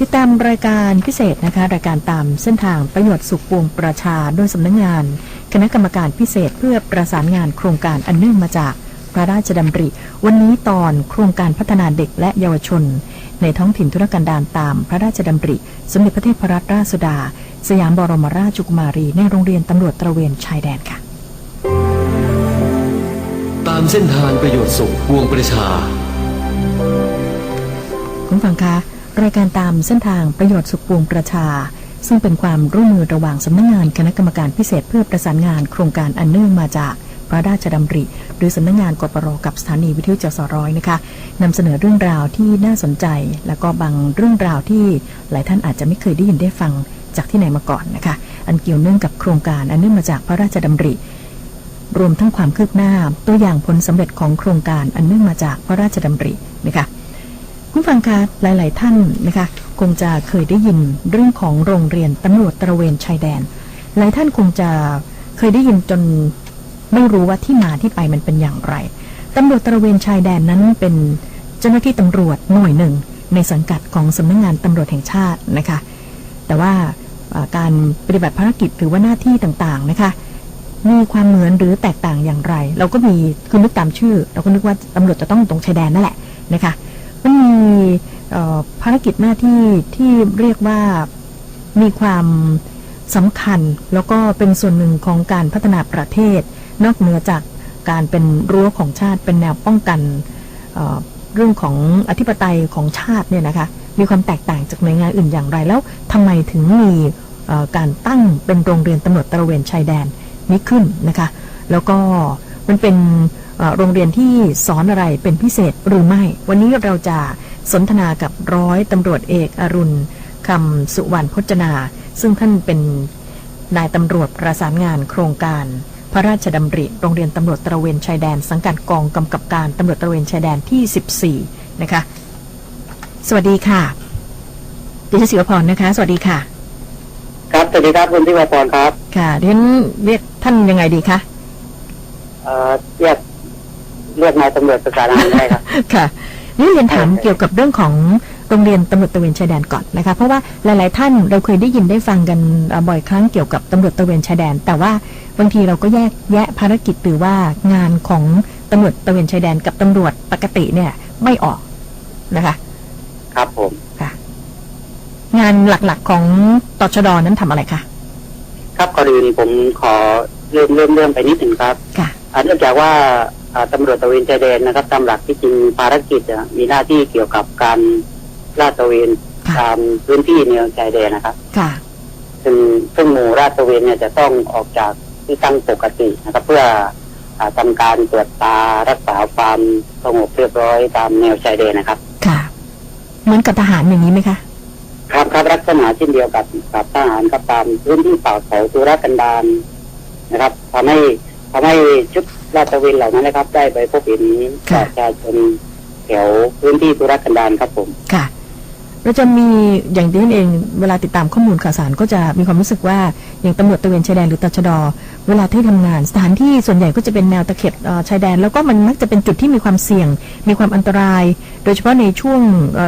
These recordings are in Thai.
ติดตามรายการพิเศษนะคะ รายการตามเส้นทางประโยชน์สุขปวงประชา โดยสำนักงาน คณะกรรมการพิเศษเพื่อประสานงานโครงการอันเนื่องมาจากพระราชดำริ วันนี้ตอนโครงการพัฒนาเด็กและเยาวชน ในท้องถิ่นธุรกันดารตามพระราชดำริ สมเด็จพระเทพรัตนราชสุดา สยามบรมราชกุมารี ในโรงเรียนตำรวจตระเวนชายแดนค่ะ ตามเส้นทางประโยชน์สุขปวงประชาคุณฟังคะ รายการตามเส้นทางประโยชน์สุขปวงประชา ซึ่งเป็นความร่วมมือระหว่างสำนักงานคณะกรรมการพิเศษเพื่อประสานงานโครงการอันเนื่องมาจากพระราชดำริ หรือสำนักงานกปรกับสถานีวิทยุจสร้อยนะคะนำเสนอเรื่องราวที่น่าสนใจ แล้วก็บางเรื่องราวที่หลายท่านอาจจะไม่เคยได้ยินได้ฟังจากที่ไหนมาก่อนนะคะ อันเกี่ยวเนื่องกับโครงการอันเนื่องมาจากพระราชดำริ รวมทั้งความคืบหน้าตัวอย่างผลสำเร็จของโครงการอันเนื่องมาจากพระราชดำรินะคะ คุณฟังคะหลาย ๆ ท่านนะคะ คงจะเคยได้ยินเรื่องของโรงเรียนตำรวจตระเวนชายแดน หลายท่านคงจะเคยได้ยินจนไม่รู้ว่าที่มาที่ไปมันเป็นอย่างไรตำรวจตระเวนชายแดนนั้นเป็นเจ้าหน้าที่ตำรวจหน่วยหนึ่ง ในสังกัดของสำนักงงานตำรวจแห่งชาตินะคะ แต่ว่าอ่าการปฏิบัติภารกิจหรือว่าหน้าที่ต่าง ๆ นะคะมีความเหมือนหรือแตกต่างอย่างไร เราก็มีคือนึกตามชื่อ เราก็นึกว่าตำรวจจะต้องตรงชายแดนนั่นแหละนะคะ มันมีภารกิจหน้าที่ที่เรียกว่ามีความสำคัญแล้วก็เป็นส่วนหนึ่งของการพัฒนาประเทศ นอกเหนือจากการเป็นรั้วของชาติเป็นแนวป้องกันเเรื่องของอธิปไตยของชาติเนี่ยนะคะมีความแตกต่างจากหน่วยงานอื่นอย่างไร แล้วทำไมถึงมีการตั้งเป็นโรงเรียนตำรวจตระเวนชายแดนนี้ขึ้นนะคะ แล้วก็ มันเป็นเอ่อโรงเรียนที่สอนอะไรเป็นพิเศษหรือไม่ วันนี้เราจะสนทนากับร้อยตำรวจเอกอรุณคำสุวรรณพจนา ซึ่งท่านเป็นนายตำรวจประสานงานโครงการ พระราชดำริ โรงเรียนตำรวจตระเวนชายแดน สังกัดกองกำกับการตำรวจตระเวนชายแดนที่ 14 นะคะ สวัสดีค่ะดิฉันศิวพรนะคะ สวัสดีค่ะ ครับสวัสดีครับคุณที่วาพรครับ ค่ะดิฉันเรียกท่านยังไงดีคะ เอ่อเรียกเรียกนายตำรวจประสานงานได้ครับ ค่ะนี่เรียนถามโอเคเกี่ยวกับเรื่องของโรงเรียนตำรวจตระเวนชายแดนก่อนนะคะ เพราะว่าหลาย ๆ ท่านเราเคยได้ยินได้ฟังกันเอ่อบ่อยครั้งเกี่ยวกับตำรวจตระเวนชายแดน แต่ว่าบางทีเราก็แยกแยะภารกิจหรือว่างานของตำรวจตระเวนชายแดนกับตำรวจปกติเนี่ย ไม่ออกนะคะ ครับผมค่ะ งานหลัก ๆ ของตชดนั้นทำอะไรคะครับก่อนอื่นผมขอเริ่มเริ่มเริ่มไปนิดหนึ่งครับ ค่ะอ่า เนื่องจากว่าอ่าตำรวจตระเวนชายแดนนะครับตามหลักที่จริงภารกิจอะมีหน้าที่เกี่ยวกับการลาดตระเวนค่ะตามพื้นที่แนวชายแดนนะครับค่ะซึ่งซึ่งหมู่ลาดตระเวนเนี่ยจะต้องออกจากที่ตั้งปกตินะครับ เพื่ออ่าทำการตรวจตารักษาความสงบเรียบร้อยตามแนวชายแดนนะครับ ค่ะ เหมือนกับทหารอย่างนี้ไหมคะครับครับลักษณะเช่นเดียวกับกับทหารครับตามพื้นที่ป่าเขาตุรกันดารนะครับทำให้ ทำให้ชุดลาดตระเวนเหล่านั้นนะครับ ได้ไปพบเห็นประชาชนแถวพื้นที่ตุรกันดารครับผมค่ะเราจะมีอย่างที่ฉันเองเวลาติดตามข้อมูลข่าวสารก็จะมีความรู้สึกว่าอย่างตำรวจตะเวนชายแดนหรือตชดเวลาที่ทำงานสถานที่ส่วนใหญ่ก็จะเป็นแนวตะเข็บชายแดน แล้วก็มันมักจะเป็นจุดที่มีความเสี่ยง มีความอันตราย โดยเฉพาะในช่วง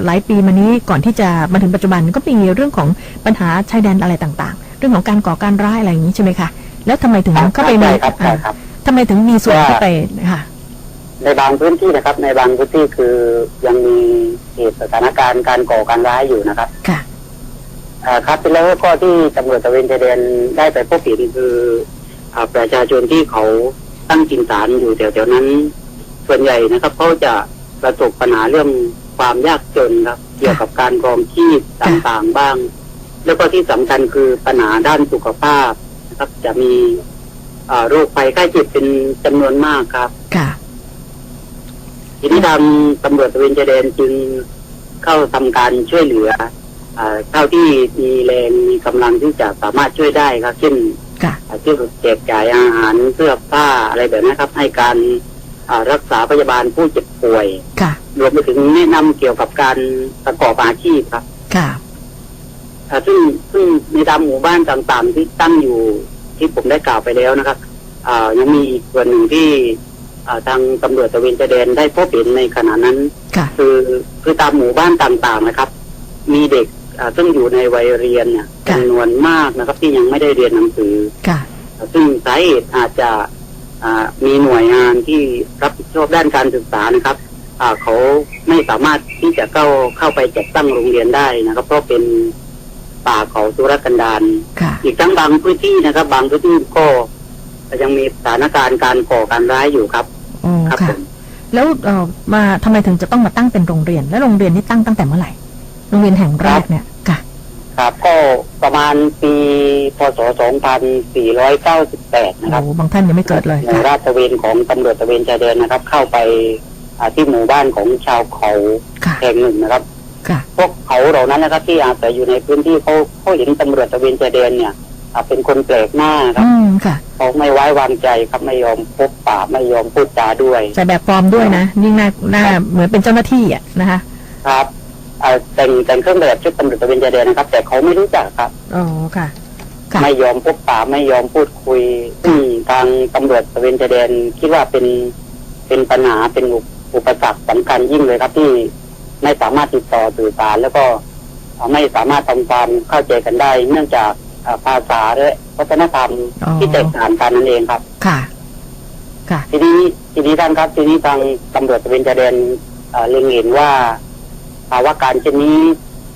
หลายปีมานี้ก่อนที่จะมาถึงปัจจุบันก็มีเรื่องของปัญหาชายแดนอะไรต่าง ๆ เรื่องของการก่อการร้ายอะไรอย่างนี้ใช่ไหมคะ แล้วทำไมถึงเข้าไปมีใช่ครับใช่ครับทำไมถึงมีส่วนเข้าไปค่ะในบางพื้นที่นะครับ ในบางพื้นที่คือยังมีเหตุสถานการณ์การก่อการร้ายอยู่นะครับ ค่ะอ่าครับแล้วก็ที่ตำรวจตระเวนชายแดนได้ไปพบเห็นคืออ่าประชาชนที่เขาตั้งจินฐานอยู่แถวๆนั้น ส่วนใหญ่นะครับเขาจะประสบปัญหาเรื่องความยากจนครับ เกี่ยวกับการครองชีพต่างๆบ้าง แล้วก็ที่สำคัญคือปัญหาด้านสุขภาพนะ ครับ จะมีอ่าโรคภัยไข้เจ็บเป็นจำนวนมากครับ ค่ะทีนี้ทางตำรวจตระเวนชายแดนจึงเข้าทำการช่วยเหลืออ่าเท่าที่มีแรงมีกำลังที่จะสามารถช่วยได้ครับเช่นค่ะอ่าช่วยแจกจ่ายอาหารเสื้อผ้าอะไรแบบนี้ครับ ให้การอ่ารักษาพยาบาลผู้เจ็บป่วยค่ะรวมไปถึงแนะนำเกี่ยวกับการประกอบอาชีพครับ ค่ะอ่าซึ่งซึ่งในตามหมู่บ้านต่างๆที่ตั้งอยู่ ที่ผมได้กล่าวไปแล้วนะครับอ่ายังมีอีกส่วนหนึ่งที่อ่าทางตำรวจตระเวนชายแดนได้พบเห็นในขณะนั้นค่ะคือคือตามหมู่บ้านต่างๆนะครับ มีเด็กอ่าซึ่งอยู่ในวัยเรียนเนี่ยค่ะจำนวนมากนะครับ ที่ยังไม่ได้เรียนหนังสือค่ะซึ่งสาเหตุอาจจะอ่ามีหน่วยงานที่รับผิดชอบด้านการศึกษานะครับอ่าเขาไม่สามารถที่จะเข้าเข้าไปจัดตั้งโรงเรียนได้นะครับ เพราะเป็น ป่าเขาสุรกันดารค่ะอีกทั้งบางพื้นที่นะครับ บางพื้นที่ก็ยังมีสถานการณ์การก่อการร้ายอยู่ครับอ๋อครับค่ะผมแล้วเอ่อมาทำไมถึงจะต้องมาตั้งเป็นโรงเรียน แล้วโรงเรียนนี่ตั้งตั้งแต่เมื่อไหร่ โรงเรียนแห่งแรกเนี่ยค่ะ ครับก็ประมาณปีพศ 2498 นะครับโอ้บางท่านยังไม่เกิดเลยหน่วยค่ะราชตระเวนของตำรวจตระเวนชายแดนนะครับ เข้าไปอ่าที่หมู่บ้านของชาวเขาค่ะแห่งหนึ่งนะครับค่ะ พวกเขาเหล่านั้นนะครับที่อาศัยอยู่ในพื้นที่เขาเขาเห็นตำรวจตระเวนชายแดนเนี่ยอ่าเป็นคนแปลกหน้าครับอืมค่ะเขาไม่ไว้วางใจครับไม่ยอมพบปะไม่ยอมพูดจาด้วยใส่แบบฟอร์มด้วยนะยิ่งหน้าหน้าเหมือนเป็นเจ้าหน้าที่อะนะคะ ครับอ่าแต่งแต่งเครื่องแบบชุดตำรวจตระเวนชายแดนนะครับ แต่เขาไม่รู้จักครับอ๋อค่ะค่ะไม่ยอมพบปะไม่ยอมพูดคุยซึ่งทางตำรวจตระเวนชายแดนคิดว่าเป็นเป็นปัญหาเป็นอุปอุปสรรคสำคัญยิ่งเลยครับที่ ไม่สามารถติดต่อสื่อสารแล้วก็เอ่อไม่สามารถทำความเข้าใจกันได้ เนื่องจากเอ่อภาษาและวัฒนธรรมอ๋อที่แตกต่างกันนั่นเองครับ ค่ะ ค่ะ ทีนี้ทีนี้ท่านครับ ทีนี้ทางตำรวจตระเวนชายแดนเอ่อเล็งเห็นว่าภาวะการเช่นนี้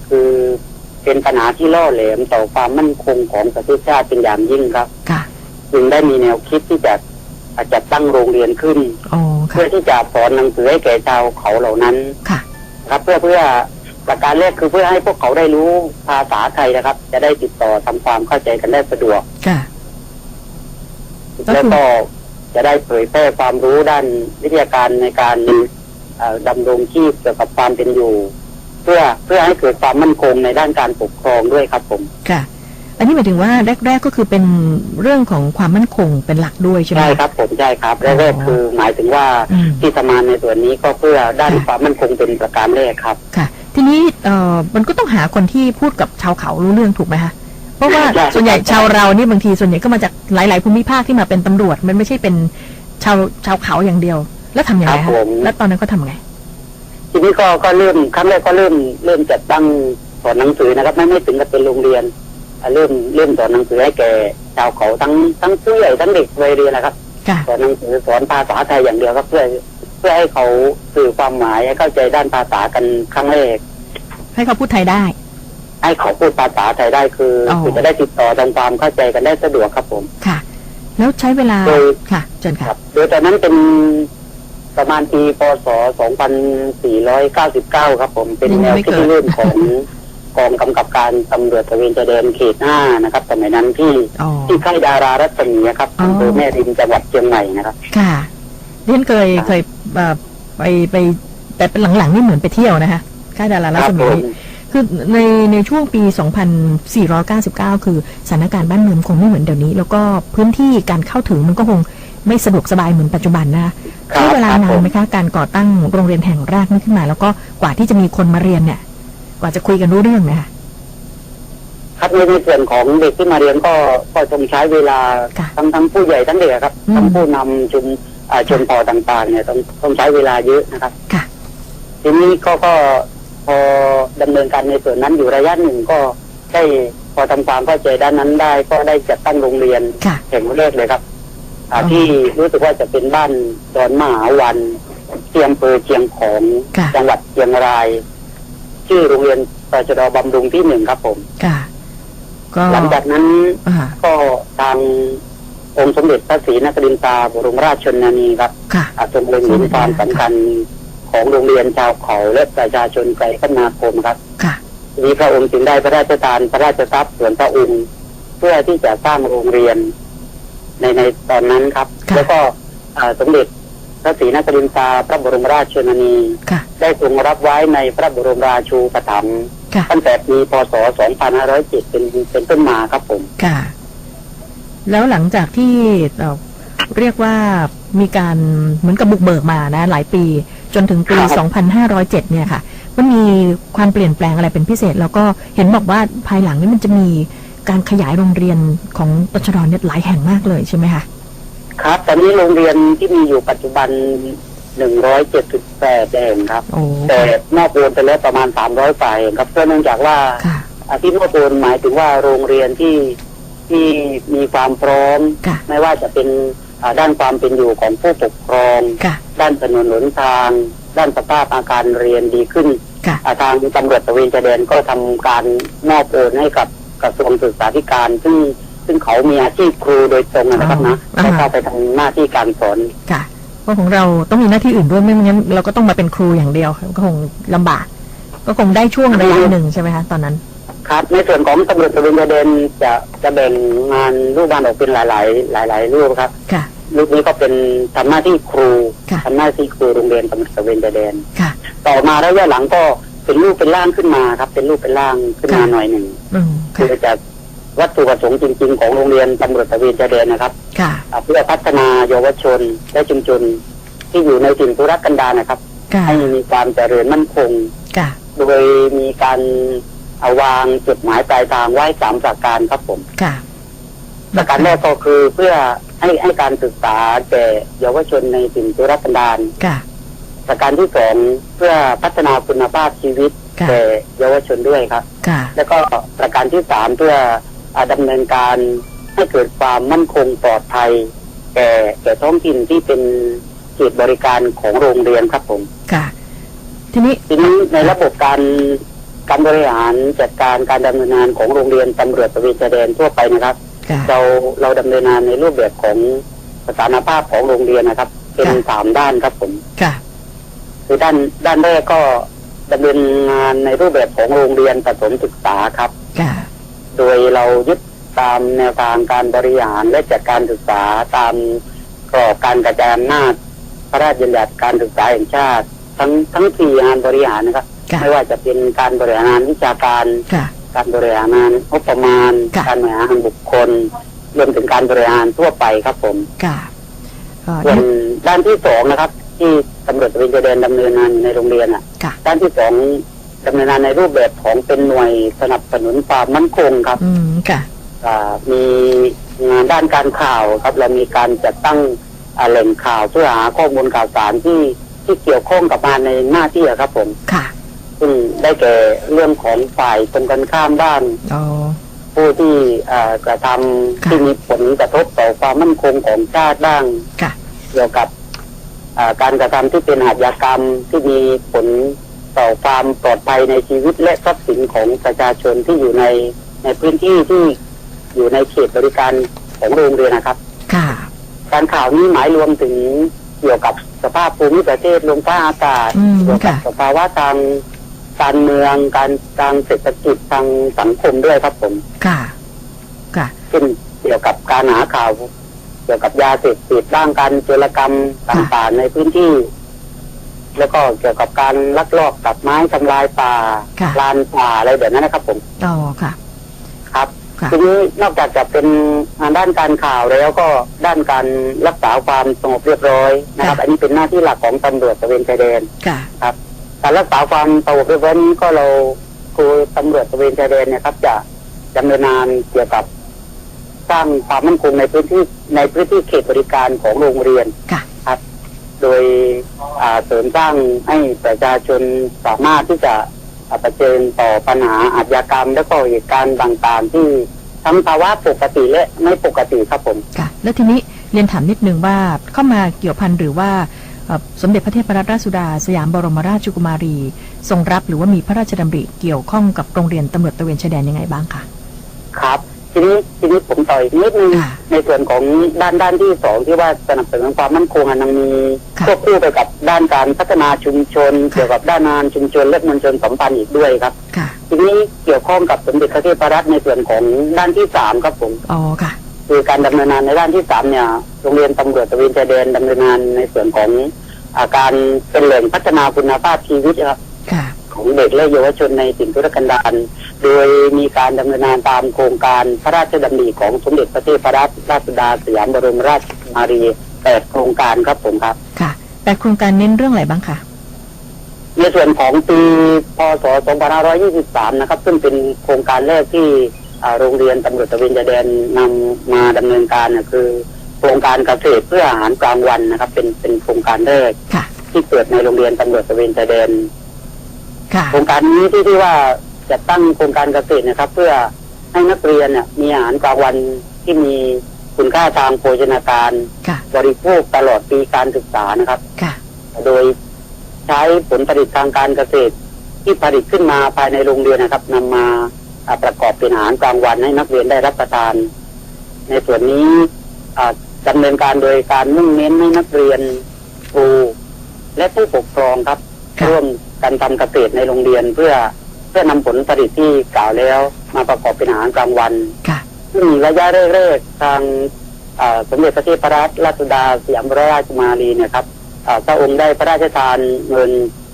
คือเป็นปัญหาที่ล่อแหลมต่อความมั่นคงของประเทศชาติเป็นอย่างยิ่งครับ ค่ะจึงได้มีแนวคิดที่จะจัดตั้งโรงเรียนขึ้นอ๋อค่ะเพื่อที่จะสอนหนังสือให้แก่ชาวเขาเหล่านั้นค่ะ ครับเพื่อเพื่อประการแรกคือเพื่อให้พวกเขาได้รู้ภาษาไทยนะครับ จะได้ติดต่อทำความเข้าใจกันได้สะดวกค่ะก็คือแล้วก็จะได้เผยแพร่ความรู้ด้านวิทยาการในการเอ่อดำรงชีพเกี่ยวกับความเป็นอยู่ เพื่อเพื่อให้เกิดความมั่นคงในด้านการปกครองด้วยครับผมค่ะ อันนี้หมายถึงว่าแรก ๆ ก็คือเป็นเรื่องของความมั่นคงเป็นหลักด้วยใช่ไหม ใช่ครับผมใช่ครับแรกๆคือหมายถึงว่าอืม ที่ทำงานในส่วนนี้ก็เพื่อด้านค่ะความมั่นคงเป็นประการแรกครับ ค่ะ ทีนี้เอ่อมันก็ต้องหาคนที่พูดกับชาวเขารู้เรื่องถูกไหมคะเพราะว่าใช่ส่วนใหญ่ใช่ชาวเรานี่บางทีส่วนใหญ่ก็มาจากหลาย ๆ ภูมิภาคที่มาเป็นตำรวจ มันไม่ใช่เป็นชาวชาวเขาอย่างเดียว แล้วทำยังไงครัคะบผม แล้วตอนนั้นเขาทำไง ทีนี้ก็ก็เริ่มครั้งแรกก็เริ่มเริ่มจัดตั้งสอนหนังสือนะครับ ไม่ไม่ถึงกับเป็นโรงเรียนอ่า เริ่มเริ่มสอนหนังสือให้แก่ชาวเขาทั้งทั้งผู้ใหญ่ทั้งเด็กวัยเรียนนะครับค่ะสอนหนังสือสอนภาษาไทยอย่างเดียวครับเพื่อเพื่อให้เขาสื่อความหมายให้เข้าใจด้านภาษากันครั้งแรกให้เขาพูดไทยได้ ให้เขาพูดภาษาไทยได้คือออคือจะได้ติดต่อทำความเข้าใจกันได้สะดวกครับผมค่ะ แล้วใช้เวลาโดยค่ะเชิญค่ะโดยตอนนั้นเป็นประมาณปีพศ 2499 ครับผม เป็นยังแนวไม่คิดเกิดเริ่มของ กองกำกับการตำรวจตระเวนชายแดนเขต5นะครับสมัยนั้นที่อ๋อที่ค่ายดารารัศมีครับอ๋อออำเภอแม่ริมจังหวัดเชียงใหม่นะครับ ค่ะเรียนเคยครับเคยเอ่อไปไปแต่เป็นหลังๆนี่เหมือนไปเที่ยวนะคะค่ายดาราครัรัศผมีมคือในในช่วงปี 2499 คือสถานการณ์บ้านเมืองคงไม่เหมือนเดี๋ยวนี้ แล้วก็พื้นที่การเข้าถึงมันก็คงไม่สะดวกสบายเหมือนปัจจุบันนะคะครับใช้เวลาครับนาผนมไหมคะการก่อตั้งโรงเรียนแห่งแรกนี้ขึ้นมา แล้วก็กว่าที่จะมีคนมาเรียนเนี่ยก ว่าจะคุยกันรู้เรื่องนะคะครับในในส่วนของเด็กที่มาเรียนก็ก็ต้องใช้เวลาค่ะทั้งทั้งผู้ใหญ่ทั้งเด็กครับอืมทั้งผู้นำชุมอ่าชนเผ่าต่างๆ เนี่ยต้องต้องใช้เวลาเยอะนะครับค่ะทีนี้ก็ก็พอดำเนินการในส่วนนั้นอยู่ระยะหนึ่งก็ได้พอทำความเข้าใจด้านนั้นได้ ก็ได้จัดตั้งโรงเรียนค่ะแห่งแรกเลยครับอ่าอ๋อที่รู้สึกว่าจะเป็นบ้านดอนมหาวันที่อำเภอเชียงของค่ะจังหวัดเชียงราย ชื่อโรงเรียนตชดบำรุงที่หนึ่งครับผม ค่ะ ก็หลังจากนั้นอ่าก็ทางองค์สมเด็จพระศรีนครินทราบรมราชชนนีครับค่ะอาทรงเล็งเห็นความสำคัญของโรงเรียนชาวเขาและประชาชนไกลคมนาคมครับค่ะทีนี้พระองค์จึงได้พระราชทานพระราชทรัพย์ส่วนพระองค์เพื่อที่จะสร้างโรงเรียนในในตอนนั้นครับค่ะแล้วก็อ่าสมเด็จ พระศรีนครินทราพระบรมราชชนนีค่ะได้ทรงรับไว้ในพระบรมราชูปถัมภ์ค่ะตั้งแต่ปีพศ 2507 เป็นเป็นต้นมาครับผมค่ะ แล้วหลังจากที่เอ่อเรียกว่ามีการเหมือนกับบุกเบิกมานะ หลายปีจนถึงปีครับ2507 เนี่ยค่ะ มันมีความเปลี่ยนแปลงอะไรเป็นพิเศษ แล้วก็เห็นบอกว่าภายหลังนี่มันจะมีการขยายโรงเรียนของตชดเนี่ยหลายแห่งมากเลยใช่ไหมคะ ครับ ตอนนี้โรงเรียนที่มีอยู่ปัจจุบัน178แห่งครับ โอ้แต่นอกรวมไปแล้วประมาณ300ฝ่ายเองครับเพื่อเนื่องจากว่าค่ะอาที่มอบโอนหมายถึงว่าโรงเรียนที่ที่มีความพร้อม ค่ะไม่ว่าจะเป็นอ่าด้านความเป็นอยู่ของผู้ปกครอง ค่ะ ด้านถนนหนทาง ด้านสภาพอาคารเรียนดีขึ้นค่ะ อ่าทางตำรวจตระเวนชายแดนก็ทำการมอบโอนให้กับกระทรวงศึกษาธิการ ซึ่ง ซึ่งเขามีอาชีพครูโดยตรงนะครับนะอ๋อก็อ่าเข้าไปทำหน้าที่การสอนค่ะเพราะของเราต้องมีหน้าที่อื่นด้วยไม่งั้นเราก็ต้องมาเป็นครูอย่างเดียวก็คงลำบาก ก็คงได้ช่วงระยะหนึ่งใช่ไหมคะตอนนั้น ครับ ในส่วนของตำรวจตระเวนชายแดนจะจะแบ่งงานรูปบ้านออกเป็นหลายๆหลายๆรูปครับ ค่ะรูปนี้ก็เป็นทำหน้าที่ครูค่ะทำหน้าที่ครูโรงเรียนตำรวจตระเวนชายแดนค่ะ ต่อมาระยะหลังก็เป็นรูปเป็นร่างขึ้นมาครับ เป็นรูปเป็นร่างขึ้นมาค่ะหน่อยหนึ่งอืมคืค่ะอจาก วัตถุประสงค์จริง ๆ ของโรงเรียนตำรวจตระเวนชายแดนนะครับค่ะอ่าเพื่อพัฒนาเยาวชนและชุมชนที่อยู่ในถิ่นทุรกันดารนะครับค่ะให้มีความเจริญมั่นคงค่ะโดยมีการเอาวางจุดหมายปลายทางไว้สามประการครับผมค่ะประการแรกก็คือเพื่อให้ให้การศึกษาแก่เยาวชนในถิ่นทุรกันดารค่ะประการที่สองเพื่อพัฒนาคุณภาพชีวิตค่ะแก่เยาวชนด้วยครับค่ะแล้วก็ประการที่สามเพื่อ อ่าดำเนินการให้เกิดความมั่นคงปลอดภัยแก่แก่ท้องถิ่นที่เป็นเขตบริการของโรงเรียนครับผมค่ะ ทีนี้ทีนี้ในระบบการการบริหารจัดการการดำเนินงานของโรงเรียนตำรวจตระเวนชายแดนทั่วไปนะครับค่ะเราเราดำเนินงานในรูปแบบของสถานภาพของโรงเรียนนะครับ เป็นค่ะสามด้านครับผมค่ะคือด้านด้านแรกก็ดำเนินงานในรูปแบบของโรงเรียนประถมศึกษาครับค่ะ โดยเรายึดตามแนวทางการบริหารและจัดการศึกษาตามกรอบการกระจายอำนาจพระราชบัญญัติการศึกษาแห่งชาติ ทั้งทั้งสี่งานบริหารนะครับค่ะไม่ว่าจะเป็นการบริหารงานวิชาการค่ะการบริหารงานงบประมาณค่ะการบริหารงานบุคคลรวมถึงการบริหารทั่วไปครับผมค่ะก็ส่วนด้านที่สองนะครับ ที่ตำรวจตระเวนชายแดนดำเนินงานอยู่ในโรงเรียนอะค่ะด้านที่สอง ดำเนินงานในรูปแบบของเป็นหน่วยสนับสนุนความมั่นคงครับ อืมค่ะอ่ามีงานด้านการข่าวครับเรามีการจัดตั้งอ่าแหล่งข่าวเพื่อหาข้อมูลข่าวสารที่ที่เกี่ยวข้องกับงานในหน้าที่อะครับผมค่ะซึ่งได้แก่เรื่องของฝ่ายตรงกันข้ามด้านอ๋อผู้ที่อ่ากระทำค่ะที่มีผลกระทบต่อความมั่นคงของชาติบ้างค่ะเกี่ยวกับอ่าการกระทำที่เป็นอาชญากรรมที่มีผล ต่อความปลอดภัยในชีวิตและทรัพย์สินของประชาชนที่อยู่ในในพื้นที่ที่อยู่ในเขตบริการของโรงเรียนนะครับ ค่ะ การข่าวนี้หมายรวมถึงเกี่ยวกับสภาพภูมิประเทศลมฟ้าอากาศอืมเกี่ยวกับค่ะสภาวะทางการเมืองการทางเศรษฐกิจทางสังคมด้วยครับผม ค่ะ ค่ะเช่นเกี่ยวกับการหาข่าว เกี่ยวกับยาเสพติดบ้างการโจรกรรมต่างๆในพื้นที่ แล้วก็เกี่ยวกับการลักลอบตัดไม้ทำลายป่าค่ะ ลานป่าอะไรแบบนั้นนะครับ ผมอ๋อค่ะ ครับค่ะ ทีนี้นอกจากจะเป็นงานด้านการข่าวแล้วก็ด้านการรักษาความสงบเรียบร้อยนะครับ ค่ะ อันนี้เป็นหน้าที่หลักของตำรวจตระเวนชายแดน ค่ะ ครับการรักษาความสงบเรียบร้อยนี้ก็เราครูตำรวจตระเวนชายแดนเนะครับ จะดำเนินงานเกี่ยวกับสร้างความมั่นคงในพื้นที่ในพื้นที่เขตบริการของโรงเรียน ค่ะครับ โดยเสริมสร้างให้ประชาชนสามารถที่จะอ่าเผชิญต่อปัญหาอาชญากรรม และก็เหตุการณ์ต่างๆ ที่ทั้งภาวะปกติและไม่ปกติครับผมค่ะแล้วทีนี้เรียนถามนิดนึงว่าเข้ามาเกี่ยวพันหรือว่าสมเด็จพระเทพรัตนราชสุดา สยามบรมราชกุมารี ทรงรับหรือว่ามีพระราชดำริเกี่ยวข้องกับโรงเรียนตำรวจตะเวนชายแดนยังไงบ้างคะครับ ทีนี้ทีนี้ผมต่ออีกนิดนึงค่ะในส่วนของด้านด้านที่สองที่ว่าสนับสนุนความมั่นคงอันยังมีค่ะควบคู่ไปกับด้านการพัฒนาชุมชน ค่ะ เกี่ยวกับด้านงานชุมชนและมวลชนสัมพันธ์อีกด้วยครับ ค่ะ ทีนี้เกี่ยวข้องกับสมเด็จพระเทพรัตน์ในส่วนของด้านที่สามครับผม อ๋อค่ะ คือการดำเนินงานในด้านที่สามเนี่ยโรงเรียนตำรวจตระเวนชายแดนดำเนินงานในส่วนของอาการเป็นแหล่งพัฒนาคุณภาพชีวิตครับค่ะ ของเด็กและเยาวชนในถิ่นทุรกันดารโดยมีการดำเนินงานตามโครงการพระราชดำริของสมเด็จพระเทพรัตนราชสุดาสยามบรมราชกุมารีแปดโครงการครับผมครับ ค่ะแต่โครงการเน้นเรื่องอะไรบ้างคะในส่วนของปีพศ 2523 นะครับ ซึ่งเป็นโครงการแรกที่อ่าโรงเรียนตำรวจตระเวนชายแดนนำมาดำเนินการนะคือโครงการเกษตรเพื่ออาหารกลางวันนะครับ เป็นเป็นโครงการแรกค่ะที่เกิดในโรงเรียนตำรวจตระเวนชายแดนค่ะ โครงการนี้ที่ที่ว่าจัดตั้งโครงการเกษตรนะครับ เพื่อให้นักเรียนเนี่ยมีอาหารกลางวันที่มีคุณค่าทางโภชนาการค่ะบริโภคตลอดปีการศึกษานะครับค่ะโดยใช้ผลผลิตทางการเกษตร ที่ผลิตขึ้นมาภายในโรงเรียนนะครับนำมาอ่าประกอบเป็นอาหารกลางวันให้นักเรียนได้รับประทาน ในส่วนนี้อ่าดำเนินการโดยการมุ่งเน้นให้นักเรียนครูและผู้ปกครองครับค่ะร่วม กันทำเกษตรในโรงเรียนเพื่อเพื่อนำผลผลิตที่กล่าวแล้ว มาประกอบเป็นอาหารกลางวันค่ะซึ่งระยะแรกๆทางอ่าสมเด็จพระเทพรัตนราชสุดาสยามบรมราชกุมารีเนะครับอ่าพระองค์ได้พระราชทานเงิน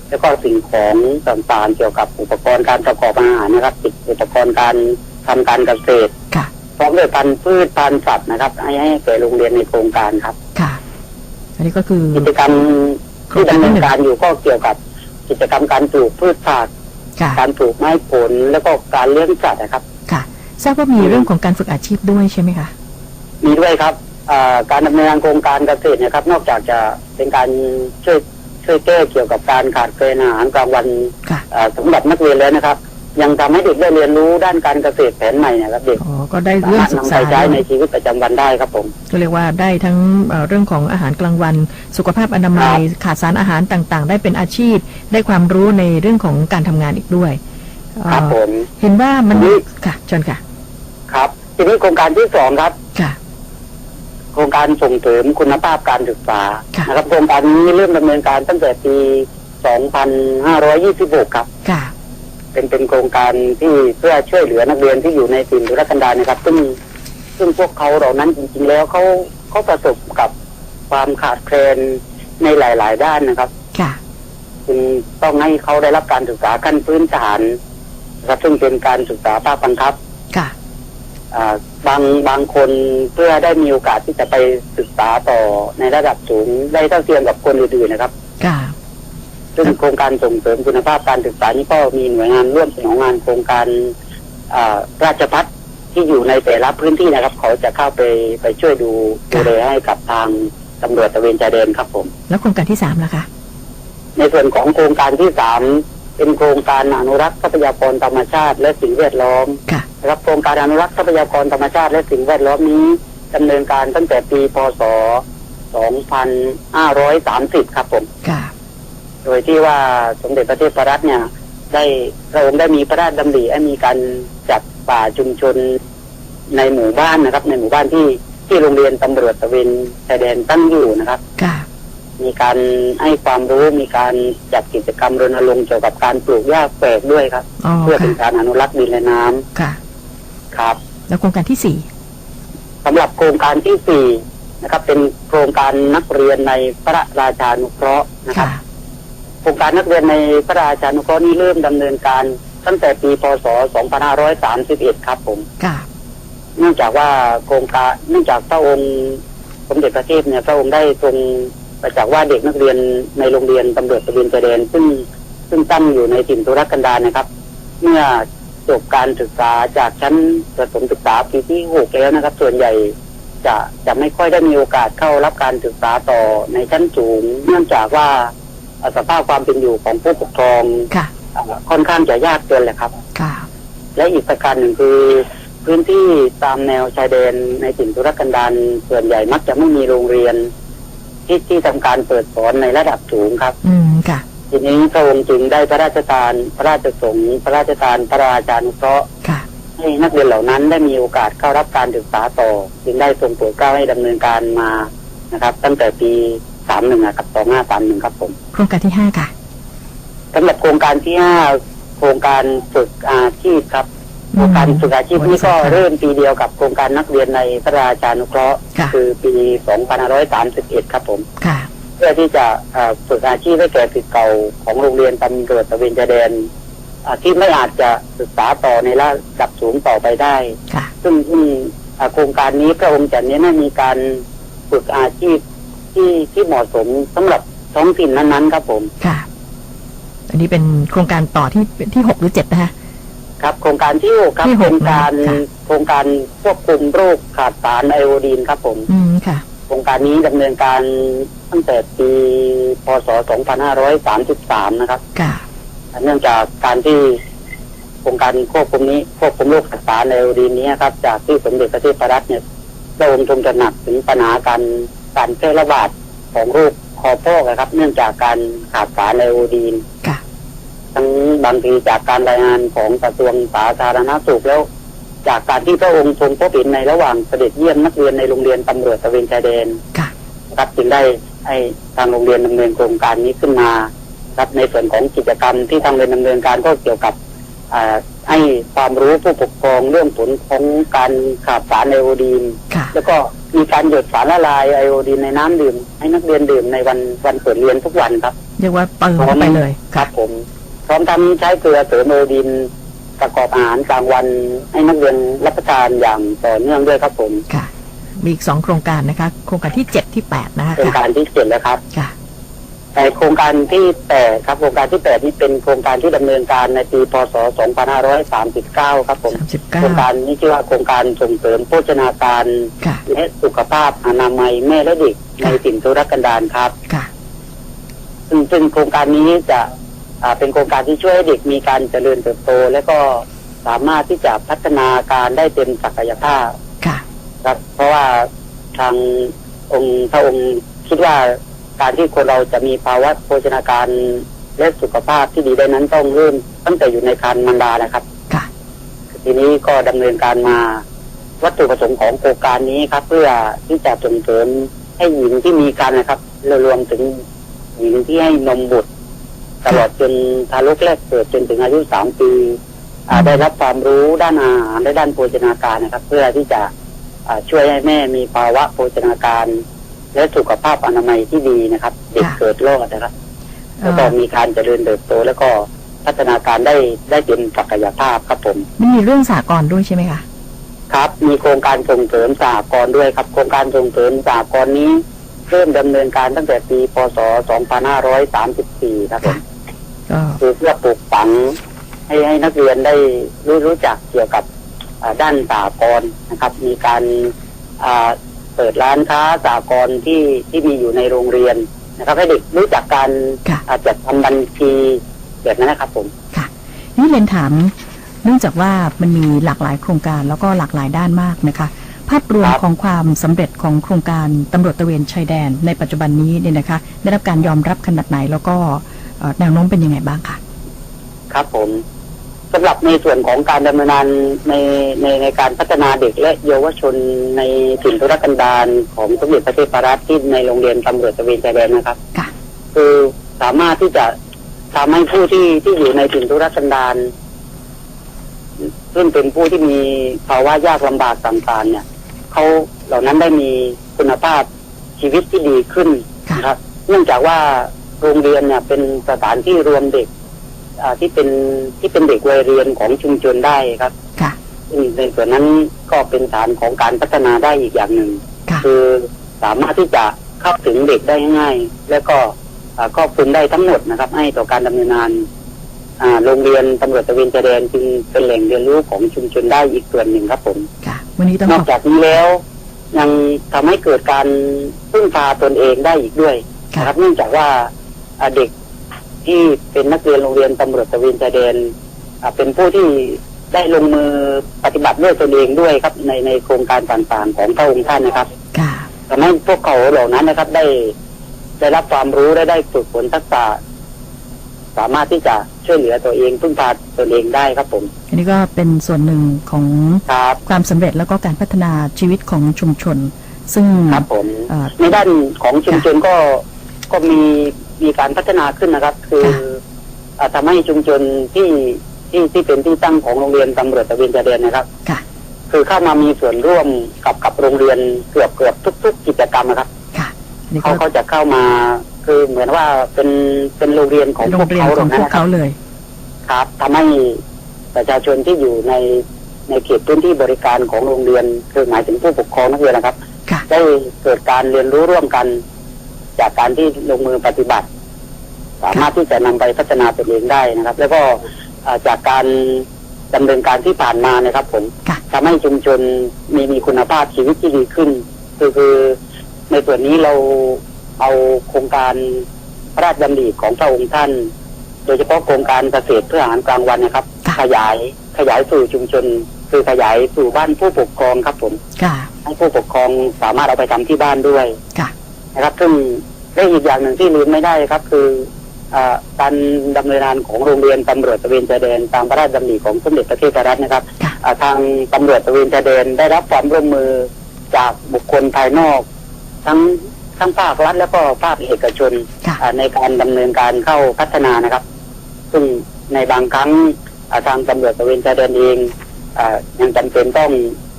และก็สิ่งของต่างๆเกี่ยวกับอุปกรณ์การประกอบอาหารนะครับติดอุปกรณ์การทำการเกษตรค่ะพร้อมด้วยพันธุ์พืชพันธุ์สัตว์นะครับ ให้ให้แก่โรงเรียนในโครงการครับ ค่ะ อันนี้ก็คือกิจกรรมโครที่งการดำที่เนิหนนึ่งการอยู่ก็เกี่ยวกับ กิจกรรมการปลูกพืชผักค่ะการปลูกไม้ผลแล้วก็การเลี้ยงสัตว์นะครับ ค่ะทราบว่ามีเรื่องของการฝึกอาชีพด้วยใช่ไหมคะมีด้วยครับอ่าการดำเนินงานโครงการเกษตรเนะครับ นอกจากจะเป็นการช่วยช่วยแก้เกี่ยวกับการขาดแคลนอาหารกลางวันค่ะอ่าสำหรับนักเรียนแล้วนะครับ ยังทำให้เด็กได้เรียนรู้ด้านการเกษตรแผนใหม่นะครับเด็กอ๋อก็ได้สาเรื่องมารถศึกนำษาไปใช้ในชีวิตประจำวันได้ครับผมก็เรียกว่าได้ทั้งเอ่อเรื่องของอาหารกลางวัน สุขภาพอนามัยขาดสารอาหารต่างๆ ได้เป็นอาชีพ ได้ความรู้ในเรื่องของการทำงานอีกด้วยเอ่อครับผมเห็นว่ามันนี่ค่ะเชิญค่ะ ครับ ทีนี้โครงการที่สองครับค่ะโครงการส่งเสริมคุณภาพการศึกษาค่ะนะครับโครงการนี้เริ่มดำเนินการตั้งแต่ปี 2526 ครับค่ะ เป็นเป็นโครงการที่เพื่อช่วยเหลือนักเรียนที่อยู่ในถิ่นทุรกันดารนะครับ ซึ่งซึ่งพวกเขาเหล่านั้นจริงๆแล้วเขาเขาประสบกับความขาดแคลนในหลาย ๆ ด้านนะครับค่ะจึงต้องให้เขาได้รับการศึกษาขั้นพื้นฐานนะครับซึ่งเป็นการศึกษาภาคบังคับค่ะอ่าบางบางคนเพื่อได้มีโอกาสที่จะไปศึกษาต่อในระดับสูงได้เท่าเทียมกับคนอื่นๆนะครับ ค่ะ ซึ่งโครงการส่งเสริมคุณภาพการศึกษานี้ก็มีหน่วยงานร่วมสนองงานโครงการอ่าราชพัฒที่อยู่ในแต่ละพื้นที่นะครับ เขาจะเข้าไปไปช่วยดูดูแลให้กับทางตำรวจตระเวนชายแดนครับผม แล้วโครงการที่สามล่ะคะในส่วนของโครงการที่สามเป็นโครงการอนุรักษ์ทรัพยากรธรรมชาติ และสิ่งแวดล้อมค่ะนะครับโครงการอนุรักษ์ทรัพยากรธรรมชาติ และสิ่งแวดล้อมนี้ดำเนินการตั้งแต่ปีพศ 2530 ครับผมค่ะ โดยที่ว่าสมเด็จพระเทพรัตน์เนี่ย ได้พระองค์ได้มีพระราชดำริให้มีการจัดป่าชุมชนในหมู่บ้านนะครับ ในหมู่บ้านที่ที่โรงเรียนตำรวจตระเวนชายแดนตั้งอยู่นะครับค่ะมีการให้ความรู้มีการจัดกิจกรรมรณรงค์เกี่ยวกับการปลูกหญ้าแฝกด้วยครับอ๋อเพื่อเป็ค่ะนการอนุรักษ์ดินและน้ำค่ะ ครับ แล้วโครงการที่สี่สำหรับโครงการที่สี่นะครับ เป็นโครงการนักเรียนในพระราชานุเคราะห์นะครับค่ะ โครงการนักเรียนในพระราชานุเคราะห์นี้เริ่มดำเนินการตั้งแต่ปี พศ 2531 ครับผมค่ะเนื่องจากว่าโครงการเนื่องจากพระองค์สมเด็จพระเทพเนี่ยพระองค์ได้ทรงประจักษ์ว่าเด็กนักเรียนในโรงเรียนตำรวจตระเวนชายแดนซึ่งซึ่งตั้งอยู่ในถิ่นทุรกันดารนะครับ เมื่อจบการศึกษาจากชั้นประถมศึกษาปีที่หกแล้วนะครับ ส่วนใหญ่จะจะไม่ค่อยได้มีโอกาสเข้ารับการศึกษาต่อในชั้นสูง เนื่องจากว่าเอ่อ สภาพความเป็นอยู่ของผู้ปกครองค่ะเอ่อค่อนข้างจะยากเกินแหละครับ ค่ะ และอีกประการหนึ่งคือพื้นที่ตามแนวชายแดนในถิ่นทุรกันดารส่วนใหญ่มักจะไม่มีโรงเรียน ที่ที่ทำการเปิดสอนในระดับสูงครับ อืมค่ะ ทีนี้พระองค์จึงได้พระราชทาน พระราชสงฆ์พระราชทานพระราชานุเคราะห์ค่ะให้นักเรียนเหล่านั้นได้มีโอกาสเข้ารับการศึกษาต่อ จึงได้ทรงโปรดเกล้าให้ดำเนินการมานะครับ ตั้งแต่ปี สามหนึ่งกับสองห้าสามหนึ่งครับผม โครงการที่ห้าค่ะสำหรับโครงการที่ห้าโครงการฝึกอาชีพครับโครงการฝึกอาชีพนี้ก็เริ่มปีเดียวกับโครงการนักเรียนในพระราชานุเคราะห์ค่ะคือปี2531ครับผมค่ะเพื่อที่จะเอ่อฝึกอาชีพให้แก่ศิษย์เก่าของโรงเรียนตำรวจตระเวนชายแดนอ่าที่ไม่อาจจะศึกษาต่อในระดับสูงต่อไปได้ค่ะซึ่งซึ่งอ่าโครงการนี้พระองค์จะเน้นให้มีการฝึกอาชีพ ที่ที่เหมาะสมสำหรับท้องถิ่นนั้นๆครับผมค่ะ อันนี้เป็นโครงการต่อที่ที่หกหรือเจ็ดนะคะครับ โครงการที่หกครับที่หกเป็นการค่ะโครงการควบคุมโรคขาดสารไอโอดีนครับ ผม อืมค่ะ โครงการนี้ดำเนินการตั้งแต่ปีพศ 2533 นะครับ ค่ะเนื่องจากการที่โครงการควบคุมนี้ควบคุมโรคสัตว์ป่าในดินนี้ครับ จากที่สมเด็จพระเทพรัตน์เนี่ยพระองค์ทรงตระหนักถึงปัญหาการ การแพร่ระบาดของโรคคอพอกนะครับ เนื่องจากการขาดสารไอโอดีนค่ะ ทั้งบางทีจากการรายงานของกระทรวงสาธารณสุขแล้ว จากการที่พระองค์ทรงพบเห็นในระหว่างเสด็จเยี่ยมนักเรียนในโรงเรียนตำรวจตระเวนชายแดนค่ะนะครับจึงได้ให้ทางโรงเรียนดำเนินโครงการนี้ขึ้นมา ครับในส่วนของกิจกรรมที่ทางโรงเรียนดำเนินการก็เกี่ยวกับอ่าให้ความรู้ผู้ปกครองเรื่องผลของการขาดสารไอโอดีนค่ะแล้วก็ มีการหยดสารละลายไอโอดีนในน้ำดื่ม ให้นักเรียนดื่มในวันวันเปิดเรียนทุกวันครับเรียกว่าเติมเข้าไปเลยครับ ผม พร้อมทั้งใช้เกลือเสริมไอโอดีนประกอบอาหารกลางวันให้นักเรียนรับประทานอย่างต่อเนื่องด้วยครับผมค่ะ มีอีกสองโครงการนะคะ โครงการที่เจ็ดที่แปดนะคะโครงการที่เจ็ดแล้วครับค่ะ แต่โครงการที่แปดครับโครงการที่แปดนี่เป็นโครงการที่ดำเนินการในปีพศ 2539 ครับผมสามสิบโคเก้ารงการนี้ชื่อว่าโครงการส่งเสริมโภชนาการค่ะและสุขภาพอนามัยแม่และเด็กในถิ่นทุรกันดารครับค่ะซึ่งซึ่งโครงการนี้จะอ่าเป็นโครงการที่ช่วยให้เด็กมีการเจริญเติบโต และก็สามารถที่จะพัฒนาการได้เต็มศักยภาพค่ะครับ เพราะว่าทางองค์พระองค์คิดว่า การที่คนเราจะมีภาวะโภชนาการและสุขภาพที่ดีได้นั้นต้องเริ่มตั้งแต่อยู่ในครรภ์มารดานะครับ ค่ะ ทีนี้ก็ดำเนินการมาวัตถุประสงค์ของโครงการนี้ครับ เพื่อที่จะส่งเสริมให้หญิงที่มีการนะครับและรวมถึงหญิงที่ให้นมบุตร ตลอดจนทารกแรกเกิดจนถึงอายุสามปีอ่าได้รับความรู้ด้านอาหารและด้านโภชนาการนะครับ เพื่อที่จะอ่าช่วยให้แม่มีภาวะโภชนาการ และสุขภาพอนามัยที่ดีนะครับ เด็กค่ะเกิดรอดนะครับเอ่แล้วก็อมีการเจริญเติบโตแล้วก็พัฒนาการได้ได้เต็มศักยภาพครับผมมันมีเรื่องสากลด้วยใช่ไหมคะครับ มีโครงการส่งเสริมสหกรณ์ด้วยครับ โครงการส่งเสริมสหกรณ์นี้เริ่มดำเนินการตั้งแต่ปีพศ 2534 ครับผมก็คือเพื่อปลูกฝังให้ให้นักเรียนได้รู้รู้จักเกี่ยวกับอ่าด้านสหกรณ์นะครับ มีการอ่า เปิดร้านค้าสหกรณ์ที่ที่มีอยู่ในโรงเรียนนะครับ ให้เด็กรู้จักการค่ะอ่าจัดทำบัญชีแบบนั้นนะครับ ผม ค่ะ นี่เรียนถาม เนื่องจากว่ามันมีหลากหลายโครงการแล้วก็หลากหลายด้านมากนะคะ ภาพรวมครับ ของความสำเร็จของโครงการตำรวจตระเวนชายแดนในปัจจุบันนี้เนี่ยนะคะ ได้รับการยอมรับขนาดไหนแล้วก็เอ่อแนวโน้มเป็นยังไงบ้างคะ ครับผม สำหรับในส่วนของการดำเนินงานในในในการพัฒนาเด็กและเยาวชนในถิ่นทุรกันดารของสมเด็จพระเทพรัตน์ที่ในโรงเรียนตำรวจตระเวนชายแดนนะครับค่ะคือสามารถที่จะทำให้ผู้ที่ที่อยู่ในถิ่นทุรกันดารซึ่งเป็นผู้ที่มีภาวะยากลำบากต่างๆเนี่ยเขาเหล่านั้นได้มีคุณภาพชีวิตที่ดีขึ้นค่ะนะครับ เนื่องจากว่าโรงเรียนเนี่ยเป็นสถานที่รวมเด็กอ่า ที่เป็นที่เป็นเด็กวัยเรียนของชุมชนได้ครับค่ะซึ่งในส่วนนั้นก็เป็นฐานของการพัฒนาได้อีกอย่างหนึ่งค่ะคือสามารถที่จะเข้าถึงเด็กได้ง่าย แล้วก็อ่าครอบคลุมได้ทั้งหมดนะครับ ให้ต่อการดำเนินงานอ่าโรงเรียนตำรวจตระเวนชายแดนจึงเป็นแหล่งเรียนรู้ของชุมชนได้อีกส่วนหนึ่งครับผมค่ะ วันนี้ต้องนขออกบจากนี้แล้ว ยังทำให้เกิดการพึ่งพาตนเองได้อีกด้วยค่ะนะครับเนื่องจากว่าอ่าเด็ก ที่เป็นนักเรียนโรงเรียนตำรวจตระเวนชายแดนอ่าเป็นผู้ที่ได้ลงมือปฏิบัติด้วยตนเองด้วยครับ ในในโครงการต่างๆของพระองค์ท่านนะครับค่ะทำให้พวกเขาเหล่านั้นนะครับ ได้ได้รับความรู้และได้ฝึกฝนทักษะสามารถที่จะช่วยเหลือตัวเองพึ่งพาตนเองได้ครับผม อันนี้ก็เป็นส่วนหนึ่งของครับความสำเร็จแล้วก็การพัฒนาชีวิตของชุมชน ซึ่งครับผมเอ่อในด้านของชุมชนก็ก็มี มีการพัฒนาขึ้นนะครับ คือค่ะอ่าทำให้ชุมชนที่ที่ที่เป็นที่ตั้งของโรงเรียนตำรวจตระเวนชายแดนนะครับค่ะคือเข้ามามีส่วนร่วมกับกับโรงเรียนเกือบเกือบทุก ๆ กิจกรรมนะครับค่ะอันนี้เขาก็เขาจะเข้ามาคือเหมือนว่าเป็นเป็นโรงเรียนของโรพวงกเรียนเขาของตรงนั้พนวกนะครัเขาบเลย ครับทำให้ประชาชนที่อยู่ในในเขตพื้นที่บริการของโรงเรียน คือหมายถึงผู้ปกครองนักเรียนนะครับค่ะได้เกิดการเรียนรู้ร่วมกัน จากการที่ลงมือปฏิบัติ สามารถที่จะนำไปพัฒนาตนเองได้นะครับ แล้วก็เอ่อจากการดำเนินการที่ผ่านมานะครับ ผมค่ะทำให้ชุมชนมีมีคุณภาพชีวิตที่ดีขึ้น คือคือในส่วนนี้เราเอาโครงการพระราชดำริของพระองค์ท่าน โดยเฉพาะโครงการเกษตรเพื่ออาหารกลางวันนะครับค่ะขยายขยายสู่ชุมชน คือขยายสู่บ้านผู้ปกครองครับผมค่ะให้ผู้ปกครองสามารถเอาไปทำที่บ้านด้วยค่ะนะครับ ซึ่ง ได้อีกอย่างหนึ่งที่ลืมไม่ได้ครับ คืออ่าการดำเนินงานของโรงเรียนตำรวจตระเวนชายแดนตามพระราชดำริของสมเด็จพระเทพรัตน์นะครับค่ะอ่าทางตำรวจตระเวนชายแดนได้รับความร่วมมือจากบุคคลภายนอก ทั้งทั้งภาครัฐแล้วก็ภาคเอกชนค่ะอ่าในการดำเนินการเข้าพัฒนานะครับ ซึ่งในบางครั้งอ่าทางตำรวจตระเวนชายแดนเองอ่ายังจำเป็นต้อง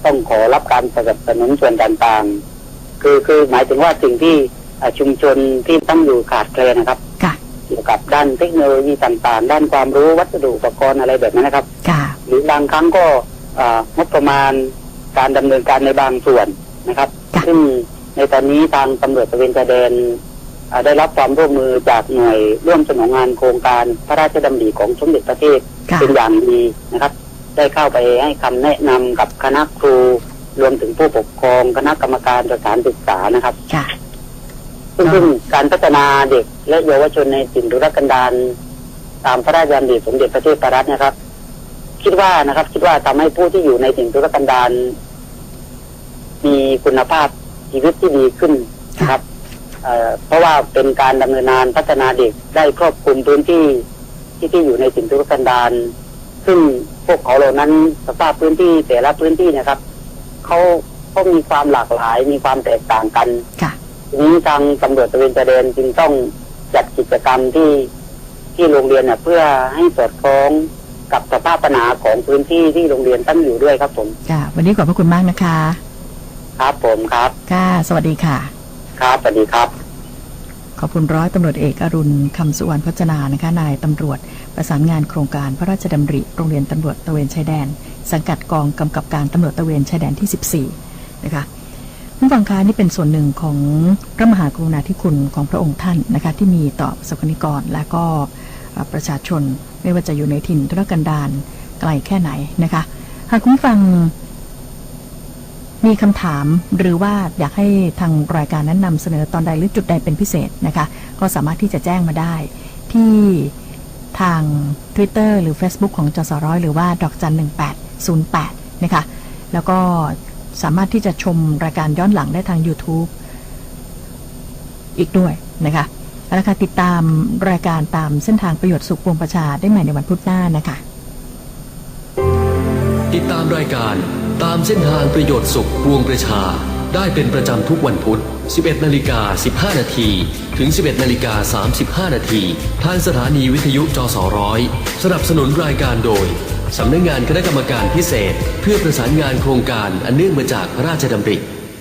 ต้องขอรับการสนับสนุนส่วนต่างๆ คือคือหมายถึงว่าสิ่งที่อ่า ชุมชนที่ตั้งอยู่ขาดแคลนนะครับค่ะเกี่ยวกับด้านเทคโนโลยีต่างๆ ด้านความรู้วัสดุอุปกรณ์อะไรแบบนั้นนะครับค่ะหรือบางครั้งก็อ่างบประมาณการดำเนินการในบางส่วนนะครับค่ะซึ่งในตอนนี้ทางตำรวจตระเวนชายแดนอ่าได้รับความร่วมมือจากหน่วยร่วมสนองงานโครงการพระราชดำริของสมเด็จพระเทพค่ะเป็นอย่างดีนะครับ ได้เข้าไปให้คำแนะนำกับคณะครู รวมถึงผู้ปกครองคณะกรรมการสถานศึกษานะครับค่ะ ซึ่งซึ่งการพัฒนาเด็กและเยาวชนในถิ่นทุรกันดารตามพระราชดำริสมเด็จพระเทพรัตน์นะครับ คิดว่านะครับ คิดว่าทำให้ผู้ที่อยู่ในถิ่นทุรกันดารมีคุณภาพชีวิตที่ดีขึ้นนะครับเพราะว่าเป็นการดำเนินงานพัฒนาเด็กได้ครอบคลุมพื้นที่ที่ที่อยู่ในถิ่นทุรกันดารซึ่งพวกเขาเหล่านั้นสภาพพื้นที่แต่ละพื้นที่นะครับเขาเขามีความหลากหลายมีความแตกต่างกันค่ะ นี้ทางตำรวจตระเวนชายแดนจึงต้องจัดกิจกรรมที่ที่โรงเรียนเนี่ยเพื่อให้สอดคล้องกับสภาพปัญหาของพื้นที่ที่โรงเรียนตั้งอยู่ด้วยครับผมค่ะวันนี้ขอบพระคุณมากนะคะ ครับผมครับค่ะสวัสดีค่ะ ครับสวัสดีครับ ขอบคุณร้อยตำรวจเอกอรุณคำสุวรรณพจนานะคะนายตำรวจประสานงานโครงการพระราชดำริโรงเรียนตำรวจตระเวนชายแดน สังกัดกองกำกับการตำรวจตระเวนชายแดนที่ 14 นะคะ ผู้ฟังคะนี่เป็นส่วนหนึ่งของพระมหากรุณาธิคุณของพระองค์ท่านนะคะที่มีต่อประสบกรณิกรและก็ประชาชนไม่ว่าจะอยู่ในถิ่นทุรกันดารไกลแค่ไหนนะคะหากคุณฟังมีคำถามหรือว่าอยากให้ทางรายการนั้นนำเสนอตอนใดหรือจุดใดเป็นพิเศษนะคะก็สามารถที่จะแจ้งมาได้ที่ทาง Twitter หรือ Facebook ของจสร้อยหรือว่าดอกจัน 1808 นะคะ แล้วก็ สามารถที่จะชมรายการย้อนหลังได้ทาง YouTube อีกด้วยนะคะเอาละค่ะติดตามรายการตามเส้นทางประโยชน์สุขวงประชาได้ใหม่ในวันพุธหน้านะคะ ติดตามรายการตามเส้นทางประโยชน์สุขปวงประชา ได้เป็นประจำทุกวันพุธ 11นาฬิกา15 นาที ถึง 11นาฬิกา35 นาที ทางสถานีวิทยุจสร้อย สนับสนุนรายการโดย สำนักงงานคณะกรรมการพิเศษ เพื่อประสานงานโครงการอันเนื่องมาจากพระราชดำริ